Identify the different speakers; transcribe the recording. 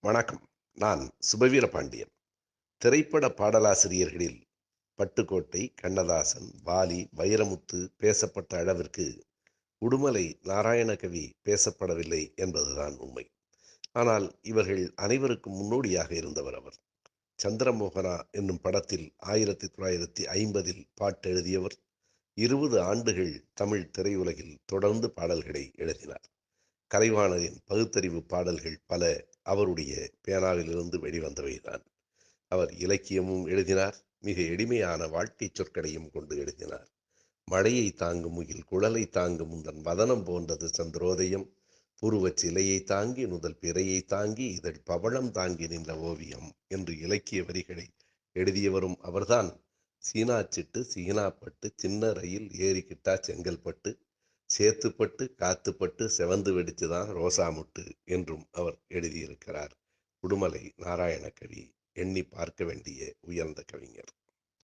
Speaker 1: வணக்கம். நான் சுபவீர பாண்டியன். திரைப்பட பாடலாசிரியர்களில் பட்டுக்கோட்டை கண்ணதாசன் வாலி வைரமுத்து பேசப்பட்ட அளவிற்கு உடுமலை நாராயணகவி பேசப்படவில்லை என்பதுதான் உண்மை. ஆனால் இவர்கள் அனைவருக்கும் முன்னோடியாக இருந்தவர் அவர். சந்திரமோகனா என்னும் படத்தில் ஆயிரத்தி தொள்ளாயிரத்தி ஐம்பதில் பாட்டு எழுதியவர். இருபது ஆண்டுகள் தமிழ் திரையுலகில் தொடர்ந்து பாடல்களை எழுதினார். கலைவாணரின் பகுத்தறிவு பாடல்கள் பல அவருடைய பேனாவிலிருந்து வெளிவந்தவைதான். அவர் இலக்கியமும் எழுதினார் மிக எளிமையான வாழ்க்கை சொற்களையும் கொண்டு எழுதினார். மழையை தாங்கும் முகில் குழலை தாங்கும் முந்தன் வதனம் போன்றது சந்திரோதயம் புருவச் சிலையை தாங்கி முதல் பிறையை தாங்கி இதழ் பவளம் தாங்கி நின்ற ஓவியம் என்று இலக்கிய வரிகளை எழுதியவரும் அவர்தான். சீனாச்சிட்டு சீனாப்பட்டு சின்ன ரயில் ஏறிக்கிட்டா செங்கல்பட்டு சேத்துப்பட்டு காத்துப்பட்டு செவந்து ரோசா ரோசாமுட்டு என்றும் அவர் எழுதியிருக்கிறார். உடுமலை நாராயண கவி எண்ணி பார்க்க வேண்டிய உயர்ந்த கவிஞர்.